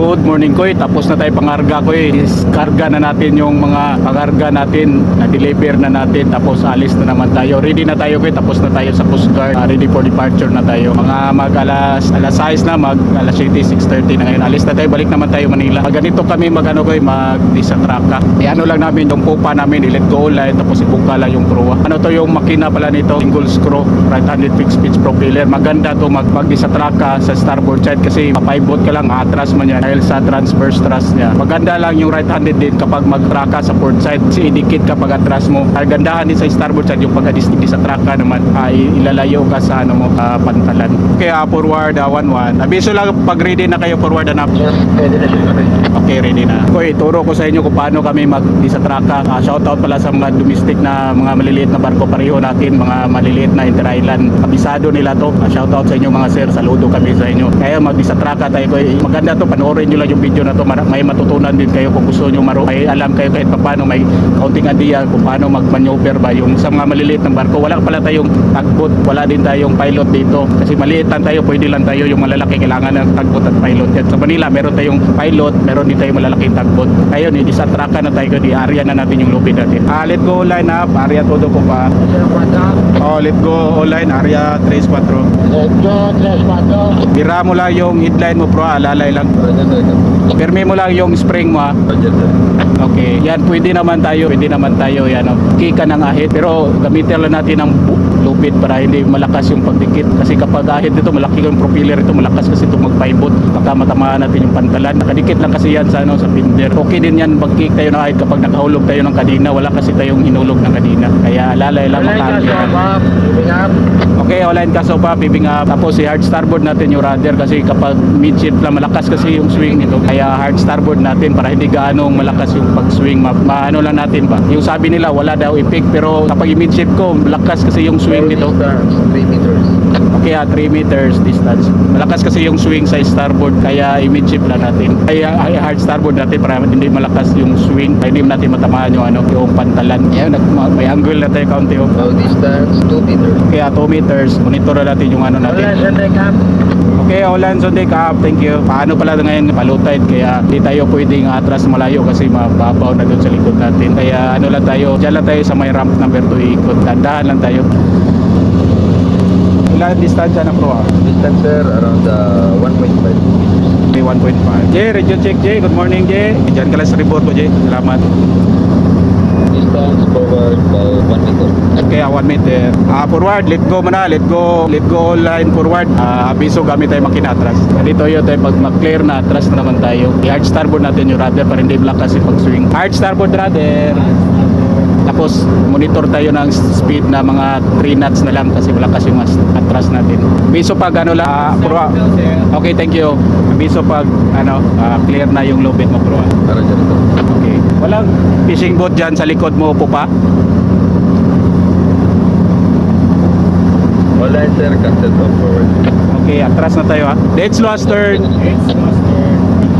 Good morning ko Tapos na tayo pangarga ko Karga na natin yung mga pangarga natin. Na-deliver na natin. Tapos alis na naman tayo. Ready na tayo ko Tapos na tayo sa Coast Guard. Ah, Ready for departure na tayo. Mga mag alas, alas 6 na Mag alas 7, 6.30 na ngayon. Alis na tayo. Balik naman tayo Manila. Ah, Ganito kami mag ano ko Mag disatraka E ano lang namin Yung pupa namin I-let go line Tapos ibuka lang yung proa Ano to yung makina pala nito? Single screw Right handed fixed pitch propeller. Maganda to mag, mag disatraka sa starboard side Kasi papaibot ka lang Atras man yan Dahil sa transverse thrust niya Maganda lang yung right handed din Kapag mag-traka sa port side Kasi idikit kapag atras mo Ang gandahan din sa starboard side Yung pag sa traka naman ay ilalayo ka sa ano mo ah, pantalan Kaya forward uh, 1-1 Abiso lang pag ready na kayo forward and up Pwede na Okay, ready na. Okay, turo ko sa inyo kung paano kami mag sa traka. Uh, shoutout pala sa mga domestic na mga maliliit na barko pareho natin, mga maliliit na inter-island. Kabisado nila to. Uh, shoutout sa inyo mga sir, saludo kami sa inyo. Kaya mag sa traka tayo. Maganda to, panoorin nyo lang yung video na to. May matutunan din kayo kung gusto nyo maro. May alam kayo kahit paano, may counting idea kung paano mag-maneuver ba. Yung sa mga maliliit na barko, wala pala tayong tugboat, wala din tayong pilot dito. Kasi maliit lang tayo, pwede lang tayo yung malalaki kailangan ng tugboat at pilot. Yan sa Manila, meron tayong pilot, meron din tayong malalaking tugboat. Ayun, hindi sa traka na tayo, di area na natin yung lupit natin. Ah, let go line up, area todo ko pa. Oh, let go line, area 3-4. Let's go, tres, pato. Bira mo lang yung headline mo bro, alalay lang. Perme mo lang yung spring mo ah. Okay, yan pwede naman tayo, pwede naman tayo yan oh. Kika ng ahit pero gamitin lang natin ng lupit para hindi malakas yung pagdikit. Kasi kapag ahit dito malaki yung propeller ito malakas kasi ito magpaibot baka matamaan natin yung pantalan. Nakadikit lang kasi yan sa ano sa pinder. Okay din yan pag-kick tayo ng ahit kapag nakahulog tayo ng kadina wala kasi tayong hinulog ng kadina kaya lalay lang up, moving up. Okay, online ka so pa, bibing up. Tapos si hard starboard natin yung rudder kasi kapag midship lang malakas kasi yung swing nito. Kaya hard starboard natin para hindi gaano malakas yung pag-swing. Ma maano lang natin ba. Yung sabi nila wala daw ipik pero kapag midship ko malakas kasi yung swing nito. Distance, 3 meters. Okay, ah, 3 meters distance. Malakas kasi yung swing sa starboard kaya i-midship lang natin. Kaya ay, hard starboard natin para hindi malakas yung swing. Kaya hindi natin matamaan yung ano, yung pantalan. Nag- may angle na tayo kaunti. Oh. Low distance, 2 meters. Kaya 2 meters, monitor na natin yung ano natin. Okay, Olan Sunday Cup, thank you. Paano pala ngayon palutide kaya di tayo pwedeng atras malayo kasi mababaw na doon sa likod natin. Kaya ano lang tayo, dyan lang tayo sa may ramp number 2 ikot. Dandahan lang tayo. Ilan distansya na pro ah? Distance, sir, around uh, 1.5 meters. May 1.5. Jay, radio check Jay. Good morning Jay. Diyan ka lang sa report ko Jay. Salamat. Distance forward by 1 meter. Okay, 1 meter. Ah, forward, let go muna, let go, let go line forward. Ah, abiso gamit tayo makina atras. Dito yun tayo pag mag-clear na atras na naman tayo. I-hard starboard natin yung rudder para hindi malakas yung pag-swing. Hard starboard rudder. Tapos monitor tayo ng speed na mga 3 knots na lang kasi malakas yung mas- atras natin. Abiso pag ano lang, ah, purwa. Okay, thank you. Abiso pag ano, ah, clear na yung lobit mo, purwa. Tara, dyan ito. Okay. Walang fishing boat dyan sa likod mo, pupa. Alright, sir, cancel forward. Okay, atras na tayo ha. Dead slow stern.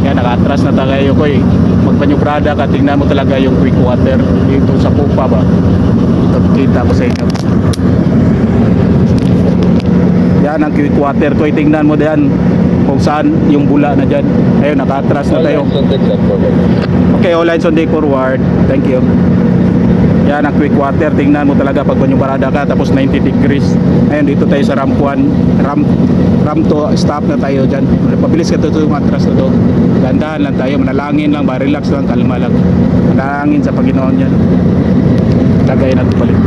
Yan, naka-atras na tayo ko eh. Magpanyubrada ka, tingnan mo talaga yung quick water dito sa pupa ba. Ito, kita ko sa inyo. Yan ang quick water ko. Tingnan mo diyan kung saan yung bula na dyan. Ayun, naka-atras na tayo. Okay, all lines on deck forward. Thank you. Yan ang quick water. Tingnan mo talaga pag parada ka tapos 90 degrees. Ayun, dito tayo sa ramp 1. Ramp, ramp to stop na tayo dyan. Pabilis ka to yung atras na to. Gandahan lang tayo. Manalangin lang ba? Relax lang, kalma lang. Manalangin sa Panginoon yan. Lagay natin balik.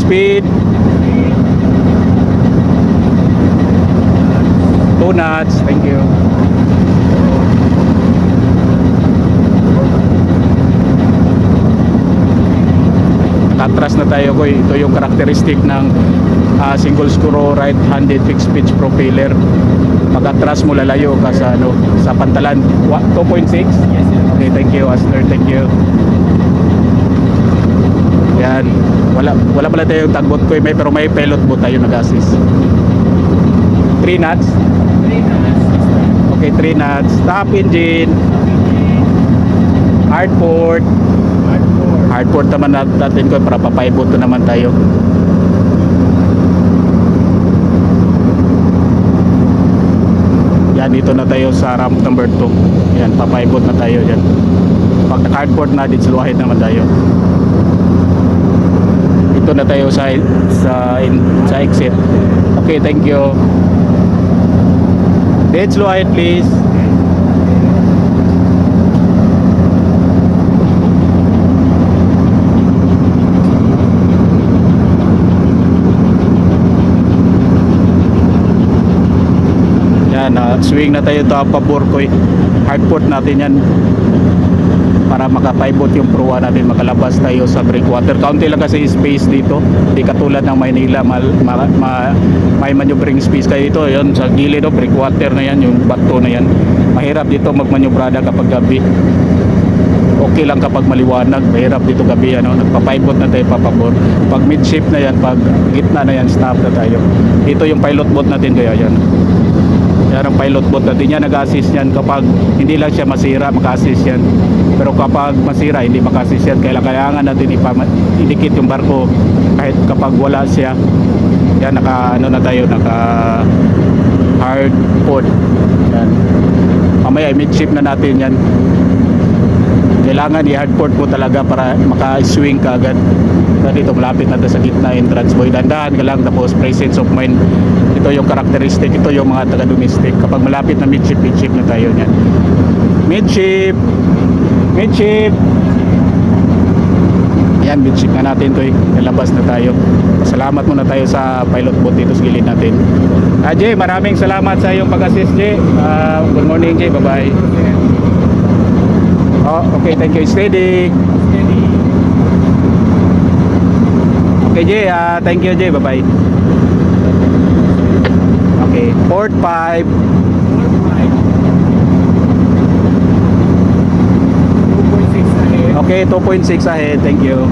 Speed. Two knots. Thank you. Atras na tayo ko. Ito yung karakteristik ng ah, single screw right-handed fixed pitch propeller. Pag atras mo lalayo ka sa ano sa pantalan Wa- 2.6. Yes, Okay, thank you, Aster. Thank you. Yan. Wala wala pala tayong tagbot ko, may pero may pilot boat tayo nag-assist. 3 knots. Okay, 3 knots. Stop engine. Hardport hardcore naman natin ko para papaiboto naman tayo. Yan dito na tayo sa ramp number 2 yan papaibot na tayo yan. Pag hardcore na dito ditsluwahid naman tayo. Dito na tayo sa sa, in, sa exit. Okay thank you. Ditsluwahid please. Yan, ah, swing na tayo to pabor ko Hardport natin yan. Para makapaibot yung pruwa natin makalabas tayo sa breakwater. Kaunti lang kasi space dito. Hindi katulad ng Maynila mal, ma, ma, may maneuvering space kayo dito. Yun sa gilid o breakwater na yan yung bato na yan. Mahirap dito magmanyobrada kapag gabi. Okay lang kapag maliwanag. Mahirap dito gabi ano. Nagpapaibot na tayo papabor. Pag midship na yan pag gitna na yan stop na tayo. Dito yung pilot boat natin kaya yan ang pilot boat natin yan. Nag-assist yan kapag hindi lang siya masira maka-assist yan. Pero kapag masira hindi maka-assist yan. Kailangan kailangan natin ipama- idikit yung barko kahit kapag wala siya. Yan naka ano na tayo naka hard port. Yan. Mamaya midship na natin yan kailangan i-hardport mo talaga para maka-swing ka agad. Dahil dito malapit na sa gitna entrance boy. Dandahan ka lang tapos presence of mind. Ito yung characteristic ito yung mga taga domestic kapag malapit na midship midship na tayo niyan. Midship! Midship! Yan midship na natin to eh. Nalabas na tayo. Salamat muna tayo sa pilot boat dito sa gilid natin. Ah maraming salamat sa iyong pag-assist Jay. Ah, good morning Jay. Bye bye Oh, okay, thank you. Steady. Okay, Jay. ah thank you, Jay. Bye-bye. Okay, port 5. Okay, 2.6 ahead. Thank you.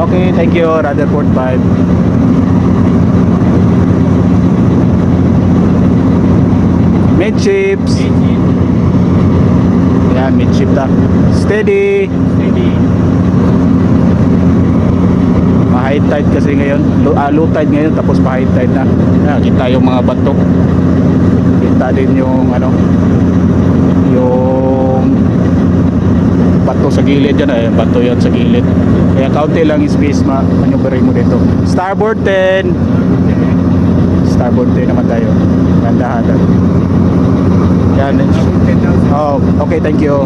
Okay, thank you. Port 5. Midships. Yan, midship ta. Steady. Ma-high tide kasi ngayon. Low, ah, low tide ngayon tapos pa-high tide na. Yan, kita yung mga bato. Kita din yung ano yung bato sa gilid yan eh. Bato yan sa gilid. Kaya kaunti lang yung space ma maneuverin mo dito. Starboard 10. Starboard 10 naman tayo. Gandahan. Yan. Oh, okay, thank you.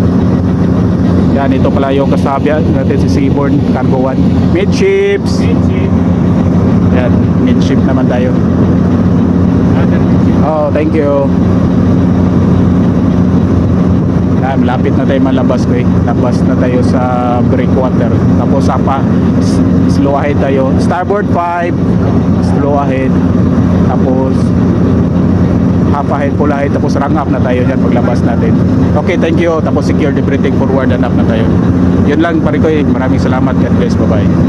Yan, ito pala yung kasabi natin si Seaborn Cargo 1. Midships. Yan, midship naman tayo. Oh, thank you. Yan, malapit na tayo malabas ko eh. Labas na tayo sa breakwater. Tapos apa, slow ahead tayo. Starboard 5. Slow ahead. Tapos full ahead, tapos rang up na tayo dyan paglabas natin. Okay, thank you. Tapos secure the breathing forward and up na tayo. Yun lang, pare ko eh. Maraming salamat. God bless. Bye-bye.